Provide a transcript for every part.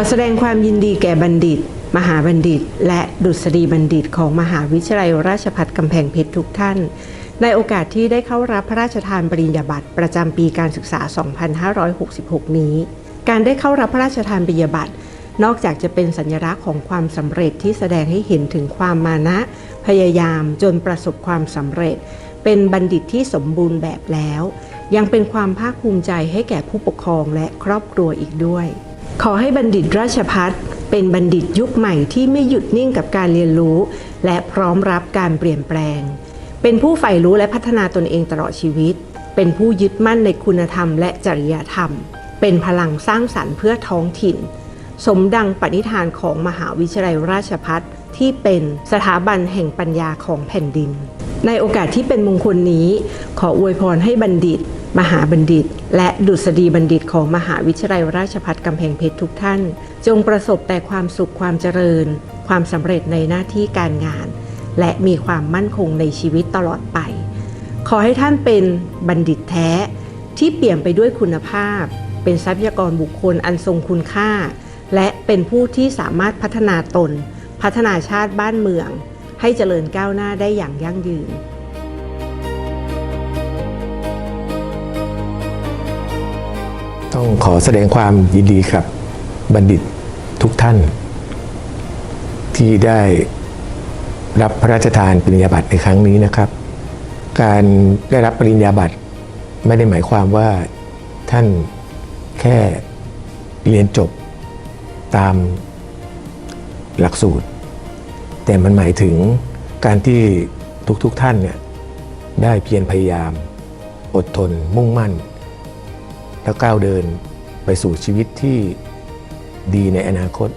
ขอแสดงความยินดีแก่บัณฑิต มหาบัณฑิต และดุษฎีบัณฑิตของมหาวิทยาลัยราชภัฏกำแพงเพชรทุกท่าน ในโอกาสที่ได้เข้ารับพระราชทานปริญญาบัตรประจำปีการศึกษา 2566 นี้ การได้เข้ารับพระราชทานปริญญาบัตรนอกจากจะเป็นสัญลักษณ์ของความสำเร็จที่แสดงให้เห็นถึงความมานะ พยายามจนประสบความสำเร็จ เป็นบัณฑิตที่สมบูรณ์แบบแล้ว ยังเป็นความภาคภูมิใจให้แก่ผู้ปกครองและครอบครัวอีกด้วย ขอให้บัณฑิตราชพัฒเป็นบัณฑิตยุคใหม่ที่ไม่หยุดนิ่งกับการเรียนรู้ และพร้อมรับการเปลี่ยนแปลง เป็นผู้ใฝ่รู้และพัฒนาตนเองตลอดชีวิต เป็นผู้ยึดมั่นในคุณธรรมและจริยธรรม เป็นพลังสร้างสรรค์เพื่อท้องถิ่น สมดังปณิธานของมหาวิทยาลัยราชพัฒที่เป็นสถาบันแห่งปัญญาของแผ่นดิน ในโอกาสที่เป็นมงคลนี้ ขออวยพรให้บัณฑิต มหาบัณฑิต และดุษฎีบัณฑิตของมหาวิทยาลัยราชภัฏกำแพงเพชรทุกท่าน จงประสบแต่ความสุขความเจริญ ความสำเร็จในหน้าที่การงาน และมีความมั่นคงในชีวิตตลอดไป ขอให้ท่านเป็นบัณฑิตแท้ที่เปลี่ยมไปด้วยคุณภาพ เป็นทรัพยากรบุคคลอันทรงคุณค่า และเป็นผู้ที่สามารถพัฒนาตน พัฒนาชาติบ้านเมือง ให้เจริญก้าวหน้าได้อย่างยั่งยืน ต้องขอแสดงความยินดีครับบัณฑิตทุกท่าน ที่ได้รับพระราชทานปริญญาบัตรในครั้งนี้นะครับ การได้รับปริญญาบัตรไม่ได้หมายความว่าท่านแค่เรียนจบตามหลักสูตร แต่มันหมายถึงการที่ทุกๆทท่านเนี่ยได้เพียรพยายาม อดทนมุ่งมั่น แล้วก้าวเดินไปสู่ชีวิตที่ดีในอนาคต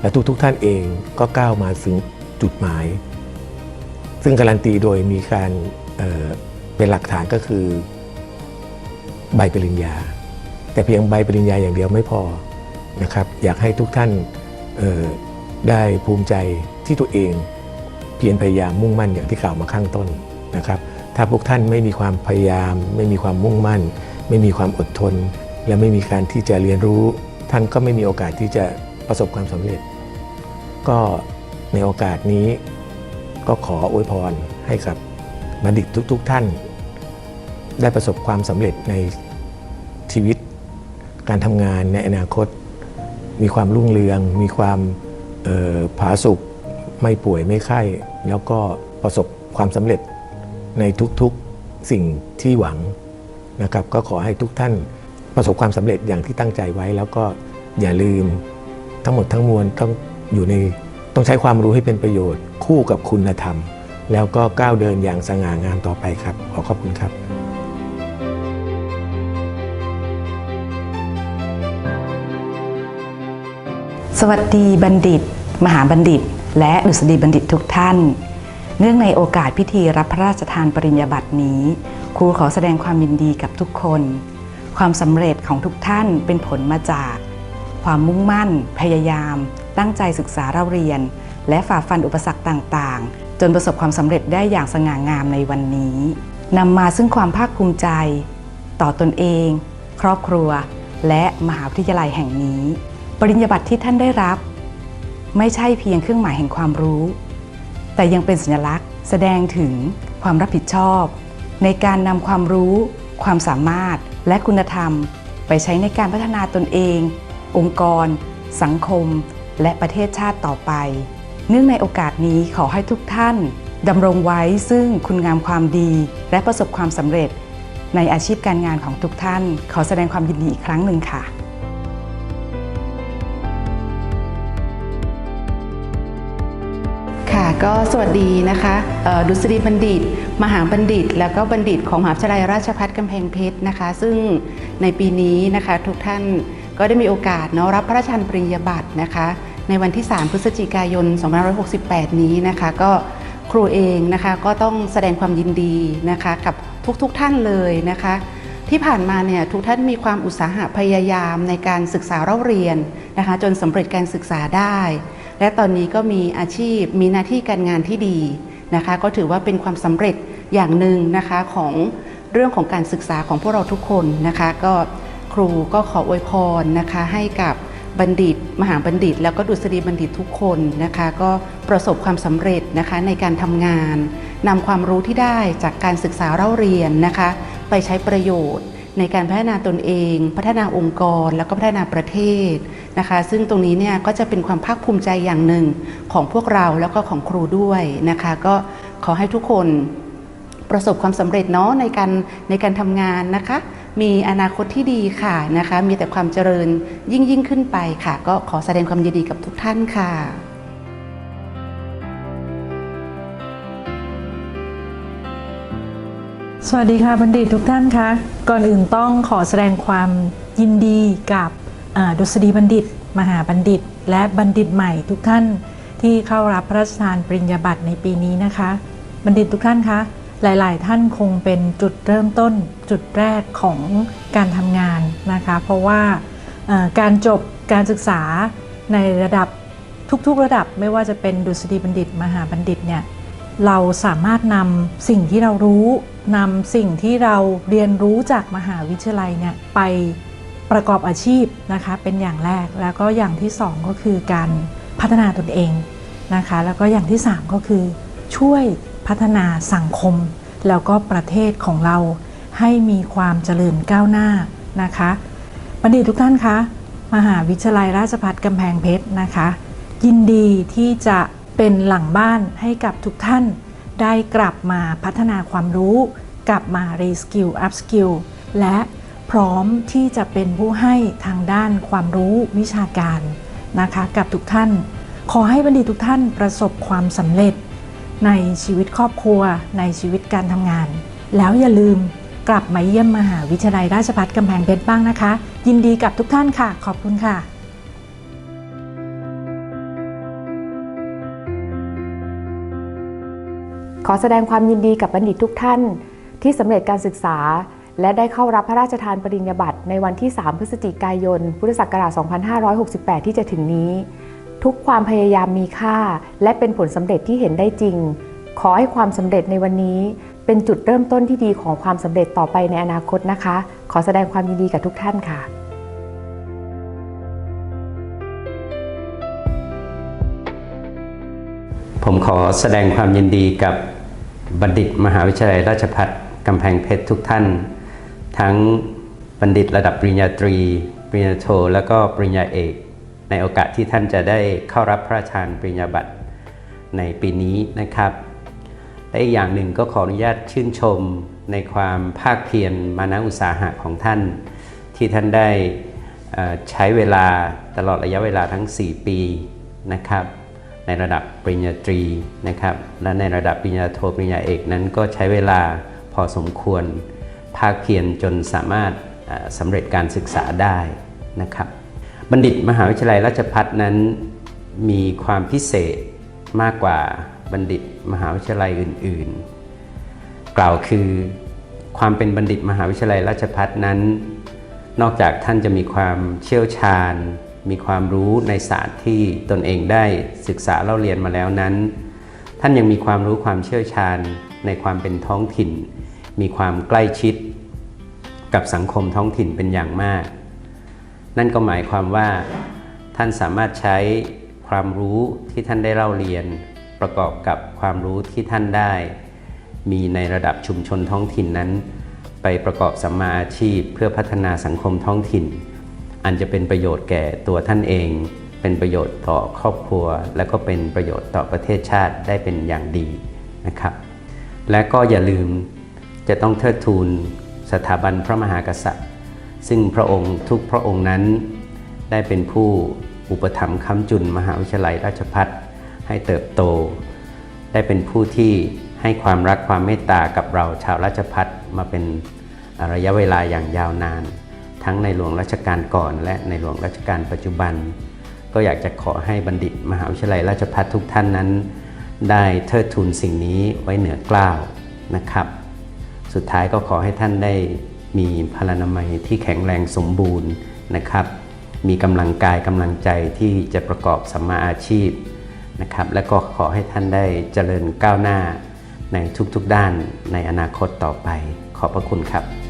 และทุกๆทท่านเองก็ก้าวมาถึงจุดหมาย ซึ่งการันตีโดยมีการเเป็นหลักฐานก็คือใบปริญญา แต่เพียงใบปริญญาอย่างเดียวไม่พอนะครับอยากให้ทุกท่านได้ภูมิใจที่ตัวเองเพียรพยายามมุ่งมั่นอย่างที่กล่าวมาข้างต้นนะครับ ถ้าพวกท่านไม่มีความพยายาม ไม่มีความมุ่งมั่น ไม่มีความอดทน และไม่มีการที่จะเรียนรู้ ท่านก็ไม่มีโอกาสที่จะประสบความสำเร็จ ก็ในโอกาสนี้ก็ขออวยพรให้กับบัณฑิตทุกๆท่าน ได้ประสบความสำเร็จในชีวิต การทำงานในอนาคต มีความรุ่งเรือง มีความออผาสุกไม่ป่วยไม่ไข้ แล้วก็ประสบความสำเร็จในทุกๆสิ่งที่หวัง นะครับก็ขอให้ทุกท่านประสบความสำเร็จอย่างที่ตั้งใจไว้ แล้วก็อย่าลืมทั้งหมดทั้งมวลต้องอยู่ในต้องใช้ความรู้ให้เป็นประโยชน์ คู่กับคุณธรรม แล้วก็ก้าวเดินอย่างสง่างามต่อไปครับ ขอขอบคุณครับสวัสดีบัณฑิต มหาบัณฑิต และดุษฎีบัณฑิตทุกท่าน เนื่องในโอกาสพิธีรับพระราชทานปริญญาบัตรนี้ ครูขอแสดงความยินดีกับทุกคน ความสำเร็จของทุกท่านเป็นผลมาจาก ความมุ่งมั่น พยายาม ตั้งใจศึกษาเราเรียน และฝ่าฟันอุปสรรคต่างๆ จนประสบความสำเร็จได้อย่างสง่างามในวันนี้นำมาซึ่งความภาคภูมิใจ ต่อตนเอง ครอบครัว และมหาวิทยาลัยแห่งนี้ ปริญญาบัตรที่ท่านได้รับ ไม่ใช่เพียงเครื่องหมายแห่งความรู้ แต่ยังเป็นสัญลักษณ์ แสดงถึงความรับผิดชอบ ในการนำความรู้ ความสามารถ และคุณธรรม ไปใช้ในการพัฒนาตนเอง องค์กร สังคม และประเทศชาติต่อไป เนื่องในโอกาสนี้ขอให้ทุกท่านดำรงไว้ซึ่งคุณงามความดี และประสบความสำเร็จ ในอาชีพการงานของทุกท่าน ขอแสดงความยินดีอีกครั้งหนึ่งค่ะ ก็สวัสดีนะคะดุษฎีบัณฑิต มหาบัณฑิต แล้วก็บัณฑิตของมหาวิทยาลัยราชภัฏกำแพงเพชรนะคะ ซึ่งในปีนี้นะคะทุกท่านก็ได้มีโอกาสเนาะรับพระราชทานปริญญาบัตรนะคะ ในวันที่ 3 พฤศจิกายน 2568 นี้นะคะก็ครูเองนะคะก็ต้องแสดงความยินดีนะคะกับทุกๆทท่านเลยนะคะ ที่ผ่านมาเนี่ยทุกท่านมีความอุตสาหะพยายามในการศึกษาเล่าเรียนนะคะจนสำเร็จการศึกษาได้ และตอนนี้ก็มีอาชีพมีหน้าที่การงานที่ดีนะคะ ก็ถือว่าเป็นความสำเร็จอย่างหนึ่งนะคะของเรื่องของการศึกษาของพวกเราทุกคนนะคะ ก็ครูก็ขออวยพรนะคะให้กับบัณฑิต มหาบัณฑิต แล้วก็ดุษฎีบัณฑิตทุกคนนะคะ ก็ประสบความสำเร็จนะคะในการทำงานนำความรู้ที่ได้จากการศึกษาเล่าเรียนนะคะ ไปใช้ประโยชน์ ในการพัฒนาตนเอง พัฒนาองค์กร แล้วก็พัฒนาประเทศนะคะ ซึ่งตรงนี้เนี่ยก็จะเป็นความภาคภูมิใจอย่างหนึ่งของพวกเราแล้วก็ของครูด้วยนะคะ ก็ขอให้ทุกคนประสบความสำเร็จเนาะในการในการทำงานนะคะ มีอนาคตที่ดีค่ะนะคะ มีแต่ความเจริญยิ่งยิ่งขึ้นไปค่ะ ก็ขอแสดงความยินดีกับทุกท่านค่ะ สวัสดีค่ะบัณฑิตทุกท่านคะก่อนอื่นต้องขอแสดงความยินดีกับดุษฎีบัณฑิต มหาบัณฑิต และบัณฑิตใหม่ทุกท่านที่เข้ารับพระราชทานปริญญาบัตรในปีนี้นะคะ บัณฑิตทุกท่านคะหลาย ๆ ท่านคงเป็นจุดเริ่มต้นจุดแรกของการทำงานนะคะ เพราะว่าการจบการศึกษาในระดับทุก ๆ ระดับไม่ว่าจะเป็นดุษฎีบัณฑิต มหาบัณฑิตเนี่ย เราสามารถนำสิ่งที่เรารู้นำสิ่งที่เราเรียนรู้จากมหาวิทยาลัยเนี่ยไปประกอบอาชีพนะคะเป็นอย่างแรกแล้วก็อย่างที่สองก็คือการพัฒนาตนเองนะคะแล้วก็อย่างที่สามก็คือ ช่วยพัฒนาสังคม แล้วก็ประเทศของเราให้มีความเจริญก้าวหน้านะคะบัณฑิตทุกท่านคะมหาวิทยาลัยราชภัฏกำแพงเพชรนะคะ ยินดีที่จะ เป็นหลังบ้านให้กับทุกท่าน ได้กลับมาพัฒนาความรู้ กลับมารีสกิลอัพสกิลและพร้อมที่จะเป็นผู้ให้ทางด้านความรู้วิชาการนะคะ กับทุกท่าน ขอให้บัณฑิตทุกท่านประสบความสำเร็จ ในชีวิตครอบครัว ในชีวิตการทำงาน แล้วอย่าลืมกลับมาเยี่ยมมหาวิทยาลัยราชภัฏกำแพงเพชรบ้างนะคะ ยินดีกับทุกท่านค่ะ ขอบคุณค่ะ ขอแสดงความยินดีกับบัณฑิตทุกท่าน ที่สำเร็จการศึกษา และได้เข้ารับพระราชทานปริญญาบัตรในวันที่ 3 พฤศจิกายน พุทธศักราช 2568 ที่จะถึงนี้ ทุกความพยายามมีค่า และเป็นผลสำเร็จที่เห็นได้จริง ขอให้ความสำเร็จในวันนี้ เป็นจุดเริ่มต้นที่ดีของความสำเร็จต่อไปในอนาคตนะคะ ขอแสดงความยินดีกับทุกท่านค่ะผมขอแสดงความยินดีกับ บัณฑิตมหาวิทยาลัยราชภัฏกำแพงเพชรทุกท่าน ทั้งบัณฑิตระดับปริญญาตรี ปริญญาโท แล้วก็ปริญญาเอก ในโอกาสที่ท่านจะได้เข้ารับพระราชทานปริญญาบัตรในปีนี้นะครับ และอีกอย่างหนึ่งก็ขออนุญาตชื่นชมในความภาคเพียรมานะอุตสาหะของท่าน ที่ท่านได้ใช้เวลาตลอดระยะเวลาทั้ง 4 ปีนะครับ ในระดับปริญญาตรีนะครับและในระดับปริญญาโทปริญญาเอกนั้นก็ใช้เวลาพอสมควรภาคเพียรจนสามารถสำเร็จการศึกษาได้นะครับบัณฑิตมหาวิทยาลัยราชภัฏนั้นมีความพิเศษมากกว่าบัณฑิตมหาวิทยาลัยอื่น ๆ กล่าวคือความเป็นบัณฑิตมหาวิทยาลัยราชภัฏนั้น นอกจากท่านจะมีความเชี่ยวชาญ มีความรู้ในศาสตร์ที่ตนเองได้ศึกษาเล่าเรียนมาแล้วนั้น ท่านยังมีความรู้ความเชี่ยวชาญในความเป็นท้องถิ่น มีความใกล้ชิดกับสังคมท้องถิ่นเป็นอย่างมาก นั่นก็หมายความว่า ท่านสามารถใช้ความรู้ที่ท่านได้เล่าเรียน ประกอบกับความรู้ที่ท่านได้ มีในระดับชุมชนท้องถิ่นนั้น ไปประกอบสัมมาอาชีพเพื่อพัฒนาสังคมท้องถิ่น อันจะเป็นประโยชน์แก่ตัวท่านเอง เป็นประโยชน์ต่อครอบครัว และก็เป็นประโยชน์ต่อประเทศชาติได้เป็นอย่างดีนะครับ และก็อย่าลืมจะต้องเทิดทูนสถาบันพระมหากษัตริย์ ซึ่งพระองค์ทุกพระองค์นั้น ได้เป็นผู้อุปถัมภ์ค้ำจุนมหาวิทยาลัยราชภัฏให้เติบโต ได้เป็นผู้ที่ให้ความรักความเมตตากับเราชาวราชพัฒมาเป็นระยะเวลาอย่างยาวนาน ทั้งในหลวงรัชกาลก่อน และในหลวงรัชกาลปัจจุบัน ก็อยากจะขอให้บัณฑิตมหาวิทยาลัยราชพัฒทุกท่านนั้น ได้เทิดทูนสิ่งนี้ไว้เหนือเกล้าวนะครับ สุดท้ายก็ขอให้ท่านได้มีพลานามัยที่แข็งแรงสมบูรณ์นะครับ มีกำลังกายกำลังใจที่จะประกอบสัมมาอาชีพนะครับ และก็ขอให้ท่านได้เจริญก้าวหน้าในทุกๆด้านในอนาคตต่อไป ขอบพระคุณครับ